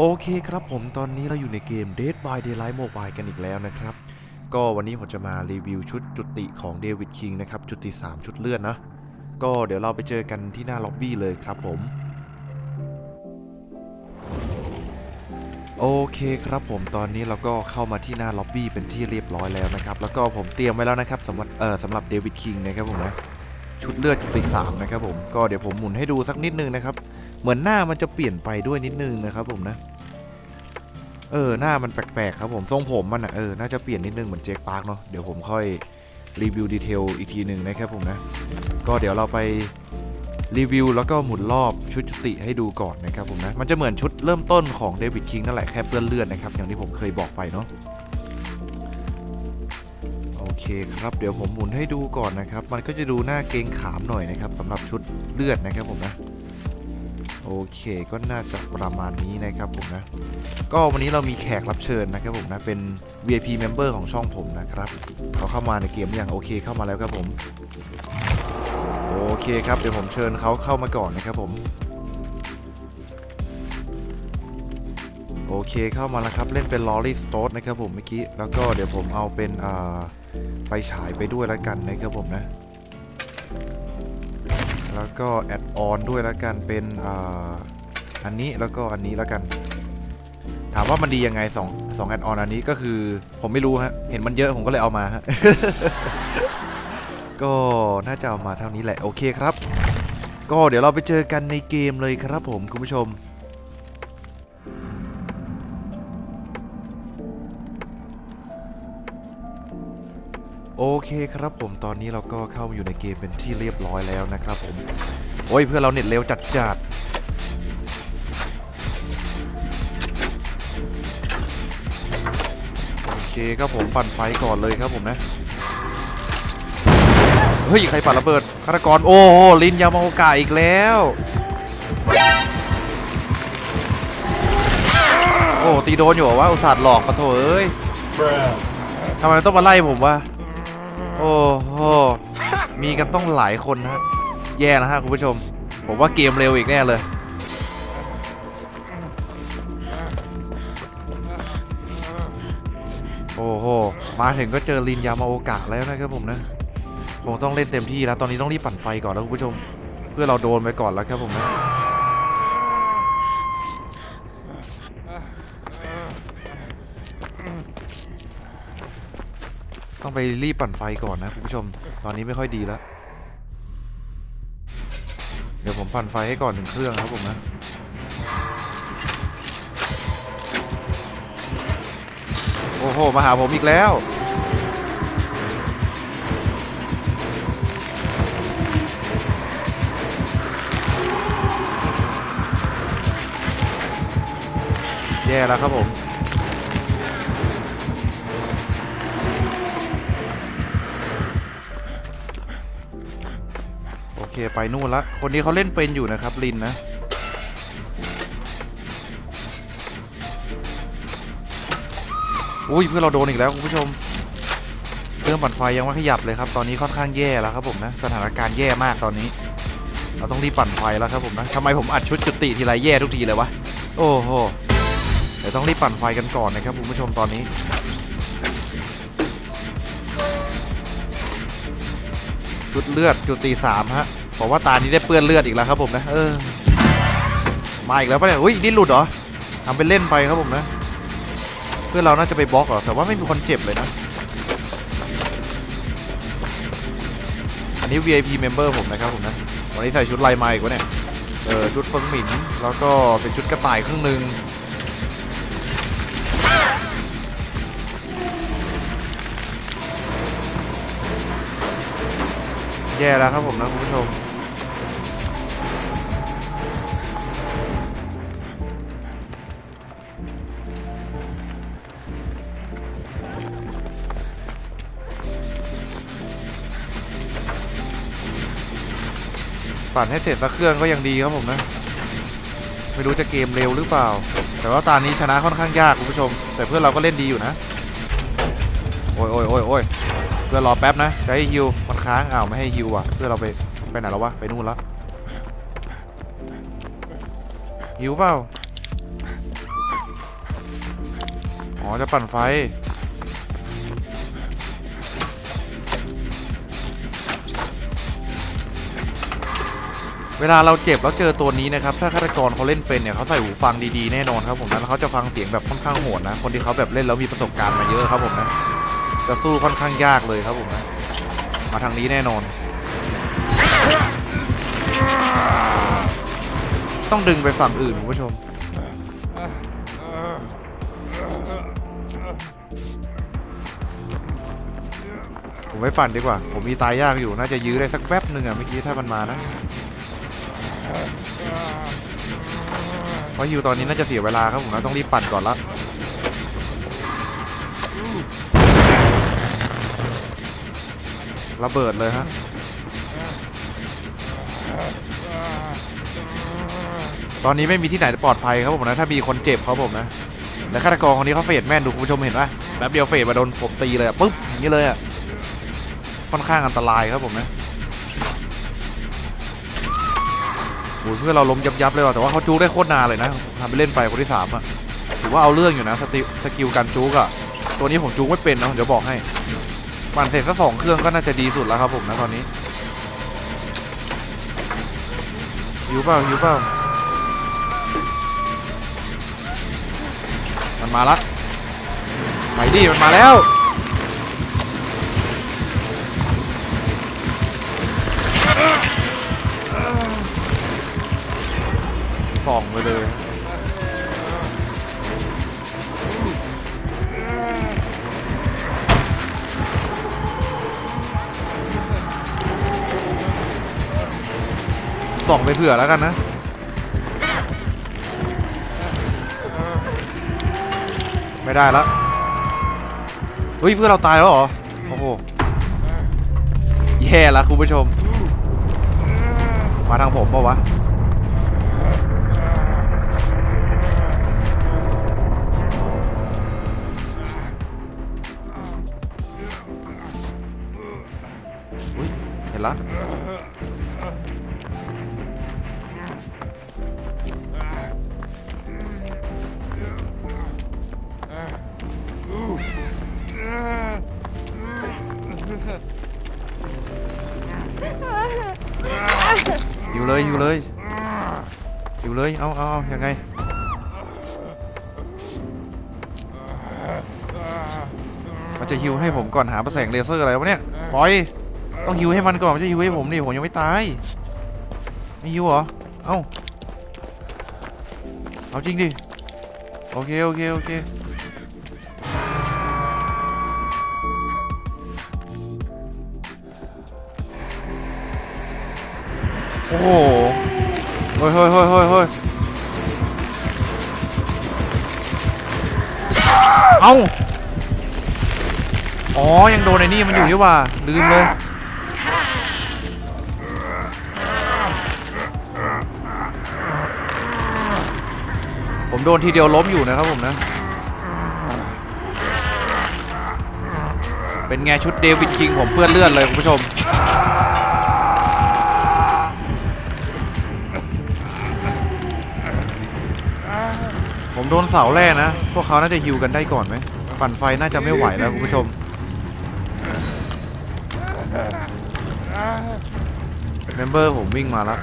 โอเคครับผมตอนนี้เราอยู่ในเกม Dead by Daylight Mobile กันอีกแล้วนะครับ ก็วันนี้ผมจะมารีวิวชุดจุติของเดวิดคิงนะครับ จุติ 3 ชุดเลือดนะ ก็เดี๋ยวเราไปเจอกันที่หน้าล็อบบี้เลยครับผม โอเคครับผมตอนนี้เราก็เข้ามาที่หน้าล็อบบี้เป็นที่เรียบร้อยแล้วนะครับ แล้วก็ผมเตรียมไว้แล้วนะครับสำหรับเอ่อสำหรับเดวิดคิงนะครับผมนะชุดเลือดจุติ3นะครับผมก็เดี๋ยวผมหมุนให้ดูสักนิดนึงนะครับ เหมือนหน้ามันจะเปลี่ยนไปด้วยนิดนึงนะครับผมนะ เออหน้ามันแปลกๆครับผมทรงผมมันอะเออน่าจะเปลี่ยนนิดนึงเหมือนเจคปาร์กเนาะเดี๋ยวผมค่อยรีวิวดีเทลอีกทีหนึ่งนะครับผมนะ ก็เดี๋ยวเราไปรีวิวแล้วก็หมุนรอบชุดจุติให้ดูก่อนนะครับผมนะ มันจะเหมือนชุดเริ่มต้นของเดวิดคิงนั่นแหละแค่เปื้อนเลือดนะครับ อย่างที่ผมเคยบอกไปเนาะโอเคครับ เดี๋ยวผมหมุนให้ดูก่อนนะครับ มันก็จะดูหน้าเกงขามหน่อยนะครับสำหรับชุดเลือดนะครับผมนะ โอเคก็น่าจะประมาณนี้นะครับผมนะ ก็วันนี้เรามีแขกรับเชิญนะครับผมนะเป็น VIP member ของช่องผมนะครับเขาเข้ามาในเกมอย่างโอเคเข้ามาแล้วครับผม โอเคครับเดี๋ยวผมเชิญเขาเข้ามาก่อนนะครับผมโอเคเข้ามาแล้วครับเล่นเป็นลอรี่สโตดนะครับผมเมื่อกี้แล้วก็เดี๋ยวผมเอาเป็นไฟฉายไปด้วยแล้วกันนะครับผมนะ แล้วก็แอดออนด้วยแล้วกันเป็นอ,อันนี้แล้วก็อันนี้แล้วกัน ถามว่ามันดียังไง2 2แอดออนอันนี้ก็คือผมไม่รู้ฮะเห็นมันเยอะผมก็เลยเอามาฮะก็น่าจะเอามาเท่านี้แหละโอเคครับ ก็เดี๋ยวเราไปเจอกันในเกมเลยครับผมคุณผู้ชม โอเคครับผมตอนนี้เราก็เข้ามาอยู่ในเกมเป็นที่เรียบร้อยแล้วนะครับผม โอ้ยเพื่อนเราเน็ตเร็วจัดจัดโอเคครับผมปั่นไฟก่อนเลยครับผมนะ เฮ้ย ใครปั่นระเบิดฆาตกร โอ้โหลินยามาโอกาอีกแล้ว โอ้ตีโดนอยู่เหรอว่าอุตส่าห์หลอกปะโถเอ้ย Bruh. ทำไมต้องมาไล่ผมวะ โอ้โหมีกันต้องหลายคนนะฮะแย่นะฮะคุณผู้ชม ผมว่าเกมเร็วอีกแน่เลย โอ้โห มาถึงก็เจอลินยามาโอกะแล้วนะครับผมนะคงต้องเล่นเต็มที่แล้ว ตอนนี้ต้องรีบปั่นไฟก่อนนะคุณผู้ชม เพื่อเราโดนไปก่อนแล้วครับผมนะ ต้องไปรีบปั่นไฟก่อนนะคุณผู้ชม ตอนนี้ไม่ค่อยดีแล้ว เดี๋ยวผมปั่นไฟให้ก่อนหนึ่งเครื่องครับผมนะโอ้โห มาหาผมอีกแล้ว แย่แล้วครับผม เคไปนู่นละ คนนี้เขาเล่นเป็นอยู่นะครับลินนะ อุ้ยเพื่อเราโดนอีกแล้วคุณผู้ชมเครื่องปั่นไฟยังไม่ขยับเลยครับ ตอนนี้ค่อนข้างแย่แล้วครับผมนะ สถานการณ์แย่มากตอนนี้ เราต้องรีบปั่นไฟแล้วครับผมนะทำไมผมอัดชุดจุติทีไรแย่ทุกทีเลยวะ โอ้โห เดี๋ยวต้องรีบปั่นไฟกันก่อนนะครับคุณผู้ชมตอนนี้ชุดเลือดจุติสามฮะ บอกว่าตานี้ได้เปื้อนเลือดอีกแล้วครับผมนะ เออ มาอีกแล้วปะเนี่ยอุ้ยนี่หลุดเหรอทำเป็นเล่นไปครับผมนะ เพื่อนเราน่าจะไปบล็อกเหรอ แต่ว่าไม่มีคนเจ็บเลยนะ อันนี้ VIP member ผมนะครับผมนะ วันนี้ใส่ชุดลายไม้อีกวะเนี่ย เออชุดเฟิงหมิน แล้วก็เป็นชุดกระต่ายครึ่งหนึ่งแย่แล้วครับผมนะคุณผู้ชม ปั่นให้เสร็จสักเครื่องก็ยังดีครับผมนะ ไม่รู้จะเกมเร็วหรือเปล่า แต่ว่าตอนนี้ชนะค่อนข้างยากคุณผู้ชม แต่เพื่อนเราก็เล่นดีอยู่นะ โอ้ยโอ้ยโอ้ยโอ้ยเพื่อนรอแป๊บนะจะให้ฮิวมันค้างอ้าวไม่ให้ฮิวอะ เพื่อนเราไปไปไหนแล้ววะไปนู่นแล้วฮิวเปล่า อ๋อจะปั่นไฟ เวลาเราเจ็บแล้วเจอตัวนี้นะครับ ถ้าฆาตกรเขาเล่นเป็นเนี่ยเขาใส่หูฟังดีๆแน่นอนครับผมนะแล้วเขาจะฟังเสียงแบบค่อนข้างโหดนะ คนที่เขาแบบเล่นแล้วมีประสบการณ์มาเยอะครับผมนะ จะสู้ค่อนข้างยากเลยครับผมนะ มาทางนี้แน่นอน ต้องดึงไปฝั่งอื่นคุณผู้ชม ผมไม่ปั่นดีกว่า ผมมีตายยากอยู่ น่าจะยื้อได้สักแป๊บหนึ่งอะเมื่อกี้ถ้ามันมานะ เพราะฮิวตอนนี้น่าจะเสียเวลาครับผมนะต้องรีบปั่นก่อนละระเบิดเลยฮะตอนนี้ไม่มีที่ไหนปลอดภัยครับผมนะถ้ามีคนเจ็บครับผมนะแต่ฆาตกรคนนี้เขาเฟดแม่นดูคุณผู้ชมเห็นปะแป๊บเดียวเฟดมาโดนผมตีเลยปุ๊บอย่างนี้เลยอะค่อนข้างอันตรายครับผมนะ อ้ยเพื่อนเราล้มยับยับเลยว่ะแต่ว่าเขาจู๊ได้โคตรนานเลยนะทำไปเล่นไปคนที่สามอะถือว่าเอาเรื่องอยู่นะสติสกิลการจู๊กอะตัวนี้ผมจู๊ไม่เป็นนะเดี๋ยวบอกให้มันเสร็จสักสองเครื่องก็น่าจะดีสุดแล้วครับผมนะตอนนี้หิวเปล่าหิวเปล่ามันมาละไปดิมันมาแล้ว ส่องไปเลยส่องไปเผื่อแล้วกันนะ ไม่ได้แล้วเฮ้ยเพื่อนเราตายแล้วเหรอ โอ้โห แย่แล้วคุณผู้ชม มาทางผมปะวะ ละหิวเลยหิวเลยหิวเลย เอาเอาเอายังไงมันจะฮิวให้ผมก่อนหาประแสงเลเซอร์อะไรวะเนี่ยปล่อย ต้องฮิวให้มันก่อนไม่ใช่ฮิวให้ผมดิผมยังไม่ตายไม่ฮิวเหรอเอ้าเอาจริงดิโอเคโอเคโอเคโอ้โหเฮ้ยเฮ้ยเฮ้ยเฮ้ยเฮ้ยเอ้าอ๋อ ยังโดนไอ้นี่มันอยู่นี่ว่า ลืมเลย ผมโดนทีเดียวล้มอยู่นะครับผมนะ เป็นไงชุดเดวิดคิงผมเปื้อนเลือดเลยคุณผู้ชม ผมโดนเสาแร่นะ พวกเขาน่าจะฮิวกันได้ก่อนไหมปั่นไฟน่าจะไม่ไหวแล้วคุณผู้ชมเมมเบอร์ผมวิ่งมาแล้ว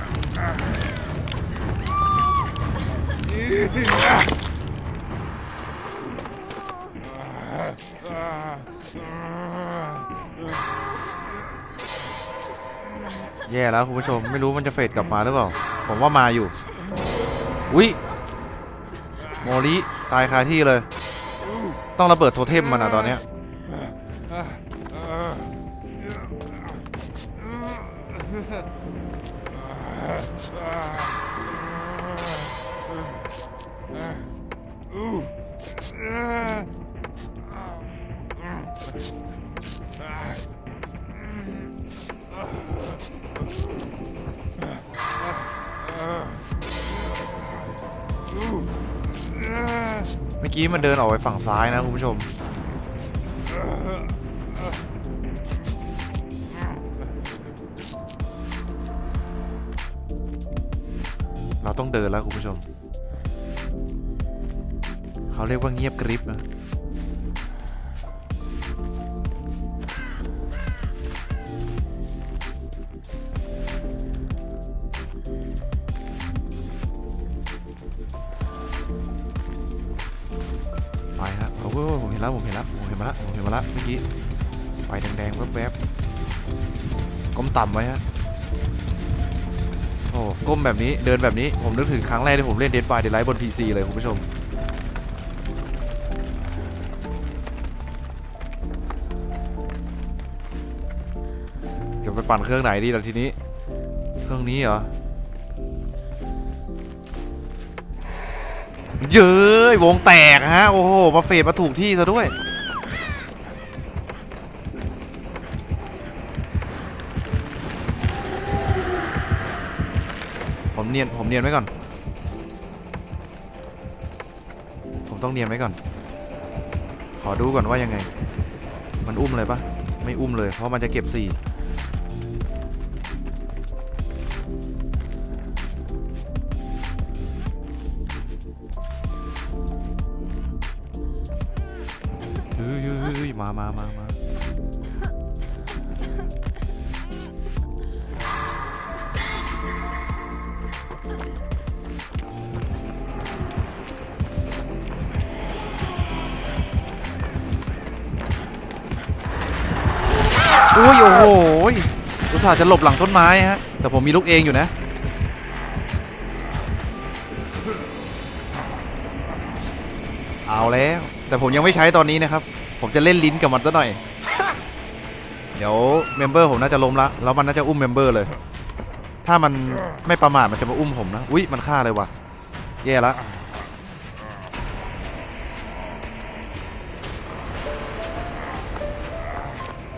แย่แล้วคุณผู้ชมไม่รู้มันจะเฟดกลับมาหรือเปล่า ผมว่ามาอยู่ อุ้ยโมริตายคาที่เลย ต้องระเบิดโทเทมมันอะตอนเนี้ย เมื่อกี้มันเดินออกไปฝั่งซ้ายนะคุณผู้ชม เราต้องเดินแล้วคุณผู้ชม เขาเรียกว่าเงียบกริบนะ โอ้ยผมเห็นแล้วผมเห็นแล้วผมเห็นมาแล้วผมเห็นมาแล้วเมื่อกี้ไฟแดงๆแวบๆก้มต่ำไว้ฮะโอ้ก้มแบบนี้เดินแบบนี้ผมนึกถึงครั้งแรกที่ผมเล่น Dead by Daylight บน PC เลยคุณผู้ชมจะไปปั่นเครื่องไหนดีล่ะทีนี้ เครื่องนี้เหรอ เย้ยวงแตกฮะ โอ้โห มาเฟดมาถูกที่ซะด้วย ผมเนียน ผมเนียนไว้ก่อน ผมต้องเนียนไว้ก่อน ขอดูก่อนว่ายังไง มันอุ้มเลยปะไม่อุ้มเลย เพราะมันจะเก็บสี่ ส่าห์จะหลบหลังต้นไม้ฮะ แต่ผมมีลูกเองอยู่นะ เอาแล้ว แต่ผมยังไม่ใช้ตอนนี้นะครับ ผมจะเล่นลิ้นกับมันซะหน่อย เดี๋ยวเมมเบอร์ผมน่าจะล้มละ แล้วมันน่าจะอุ้มเมมเบอร์เลย ถ้ามันไม่ประมาทมันจะมาอุ้มผมนะ อุ้ยมันฆ่าเลยว่ะ แย่ละ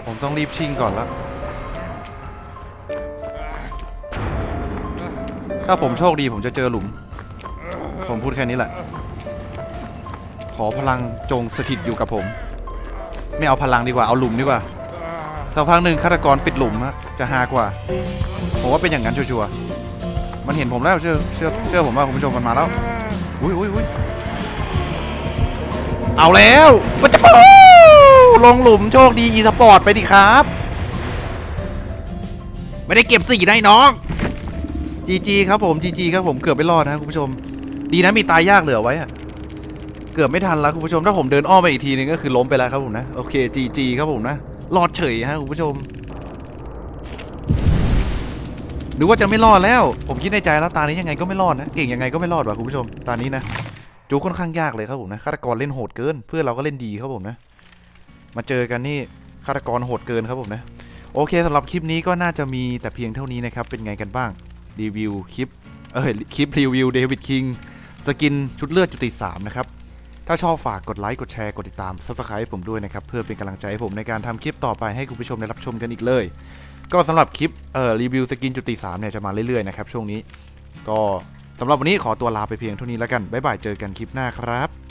ผมต้องรีบชิงก่อนละ ถ้าผมโชคดีผมจะเจอหลุม ผมพูดแค่นี้แหละ ขอพลังจงสถิตอยู่กับผม ไม่เอาพลังดีกว่าเอาหลุมดีกว่าสักพักหนึ่งฆาตกรปิดหลุมฮะจะฮากว่า ผมว่าเป็นอย่างนั้นชัวร์ๆมันเห็นผมแล้วเชื่อเชื่อเชื่อผมว่าคุณผู้ชมมันมาแล้วอุ้ยอุ้ยอุ้ยเอาแล้วมันจะปลงหลุมโชคดีอีสปอร์ตไปดิครับ ไม่ได้เก็บสี่ได้น้อง จีจีครับผมจีจีครับผมเกือบไม่รอดนะคุณผู้ชม ดีนะมีตายยากเหลือไว้อะเกือบไม่ทันแล้วคุณผู้ชม ถ้าผมเดินอ้อมไปอีกทีนึงก็คือล้มไปแล้วครับผมนะโอเคจีจีครับผมนะรอดเฉยฮะคุณผู้ชมหรือว่าจะไม่รอดแล้ว ผมคิดในใจแล้วตานี้ยังไงก็ไม่รอดนะเก่งยังไงก็ไม่รอดว่ะคุณผู้ชมตานี้นะจูค่อนข้างยากเลยครับผมนะฆาตกรเล่นโหดเกิน เพื่อนเราก็เล่นดีครับผมนะ มาเจอกันนี่ฆาตกรโหดเกินครับผมนะ โอเคสำหรับคลิปนี้ก็น่าจะมีแต่เพียงเท่านี้นะครับเป็นไงกันบ้าง รีวิวคลิป เออคลิปรีวิวเดวิดคิงสกินชุดเลือดจุติสามนะครับ ถ้าชอบฝากกดไลค์ กดแชร์ กดติดตาม Subscribe ให้ผมด้วยนะครับ เพื่อเป็นกำลังใจให้ผมในการทำคลิปต่อไปให้คุณผู้ชมได้รับชมกันอีกเลย ก็สำหรับคลิปเอ่อรีวิวสกินจุติ3เนี่ยจะมาเรื่อยๆนะครับช่วงนี้ ก็สำหรับวันนี้ขอตัวลาไปเพียงเท่านี้แล้วกันบ๊ายบายเจอกันคลิปหน้าครับ